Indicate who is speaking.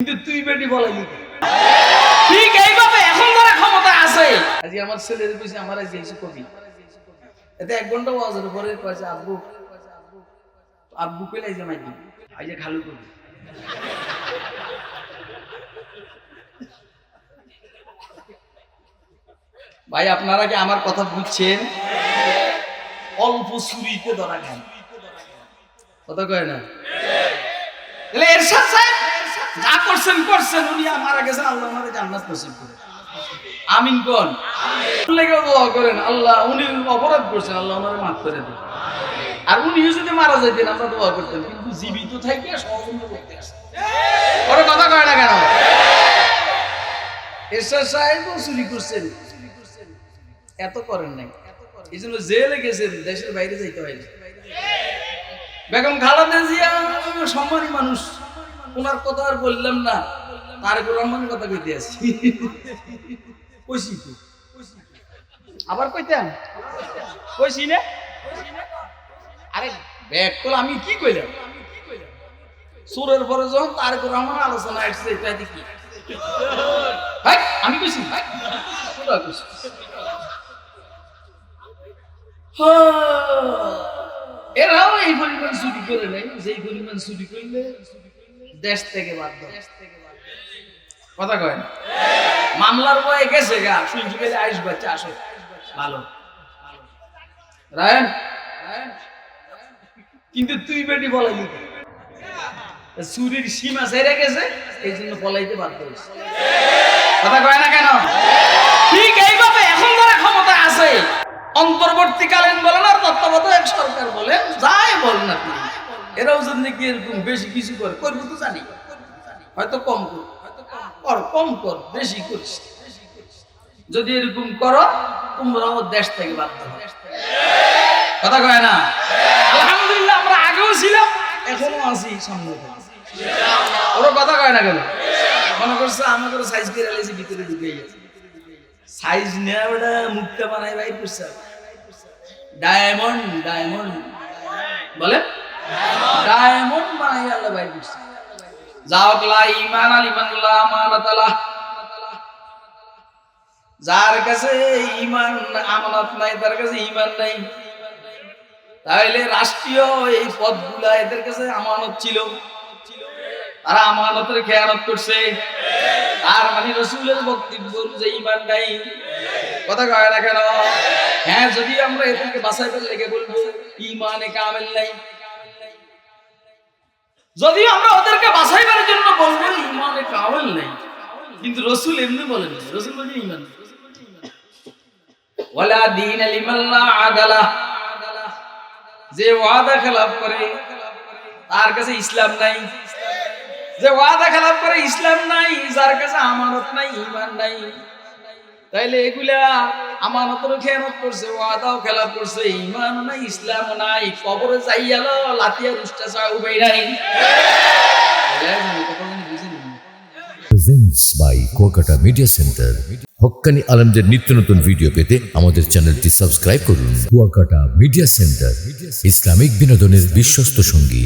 Speaker 1: কিন্তু তুই বেটি ঠিক এইভাবে এখন যারা ক্ষমতা আছে। আমার ছেলের কইছে আমার এসে কবি। এতে এক ঘণ্টা ওয়াজের পরে কয়েছে আব্বু আব্বু যে মাইকি আইজে খালু কবি। ভাই আপনারা কি আমার কথা বুঝছেন? অল্প সুরিতে ধরা খান। কথা কয় না? এরশাদ সাহেব যা করছেন করছেন, উনি মারা গেছেন, আল্লাহ ওনারে জান্নাত নসিব করে। আমিন কোন? লেগে দোয়া করেন, আল্লাহ উনি অপরাধ করছেন, আল্লাহ ওনারে মাফ করে দেন। আর উনি যদি মারা যাইতেন, আমরা দোয়া করতেন কিন্তু জীবিত থেকে সহযোগিতা করতে আসে। ওরা কথা কয় না কেন? এরশাদ সাহেব চুরি করছেন। এত করেন নাই। এই জন্য জেলে গেছেন, দেশের বাইরে যাইতে হয়নি বেগম খালেদা জিয়া সম্মানী মানুষ। ওনার কথা আর বললাম না। তারেকুর রহমানের কথা কইতে আসছি। কইছি তো। আবার কইতাম? কইছি না। আরে ব্যাগ কল আমি কি কইলাম? সুরের পরে যখন তারেকুর রহমান আলোচনা আসছে এটা কি হাই, আমি কইছি। কইছি হ্যাঁ। এরাও এই পরিমাণ চুরি করে নেই যেই পরিমাণ চুরি করলে দেশ থেকে বাধ্য কথা কয় মামলার বয়ে গেছে গা শুনছি গেলে আইস বাচ্চা আসো। ভালো। রায়ন? কিন্তু তুই বেটি বলাইলি তো। চুরির সীমা সেরে গেছে এই জন্য পলাইতে বাধ্য হয়েছে। কথা কয় না কেন? ঠিক এইভাবে এখন যারা ক্ষমতা আছে অন্তর্বর্তীকালীন বলেন আর তত্ত্বাবধায়ক সরকার বলেন যাই বলেন আপনি এরাও যদি কি এরকম বেশি কিছু করে? করব তো জানি। হয়তো কম কর। কর। কম কর বেশি করিস। যদি এরকম করো তোমরাও দেশ থেকে বাধ্য কথা কয় না? আলহামদুলিল্লাহ আমরা আগেও ছিলাম এখনও আছি সামনে ওরা কথা কয় না কেন? মনে করছে আমাদের সাইজ করে আলেছি ভিতরে ঢুকে গেছে। সাইজ নেওয়া ওটা মুখটা বানাই বাইর করছে। ডায়মন্ড ডায়মন্ড বলে? যার কাছে ইমান আমানত নাই, তার কাছে ইমান নাই। তাইলে রাষ্ট্রীয় এই পদগুলা এদের কাছে আমানত ছিল। তারা আমানতের খেয়ানত করছে। আর মানে রসুলের বক্তব্য অনুযায়ী ইমান নাই। কথা কয় না কেন? হ্যাঁ যদি আমরা এদেরকে বাঁচাইবার লেগে বলব ইমানে কামেল নাই। যদি আমরা ওদেরকে বাঁচাইবার জন্য বলব, ইমানে কামেল নাই। কিন্তু রসুল এমনি বলেন। রসুল বলেন ইমান ওয়ালা দিন লিমাল্লা আদালা। যে ওয়াদা খেলাপ করে, তার কাছে ইসলাম নাই। যে ওয়াদা খেলাপ করে, ইসলাম নাই। যার কাছে আমানত নাই, ইমান নাই। তাইলে এগুলা আমানতেরও খেয়ানত করছে, ওয়াদাও খেলাপ করছে, ইমান নাই, ইসলাম নাই, কবরে যাইয়ালো লাতিয়া রুষ্টা চা উবাই নাই।
Speaker 2: Presents by Kuakata media centre হক্কানি আলমদের নিত্য নতুন ভিডিও পেতে আমাদের চ্যানেলটি সাবস্ক্রাইব করুন। কুয়াকাটা মিডিয়া সেন্টার ইসলামিক বিনোদনের বিশ্বস্ত সঙ্গী।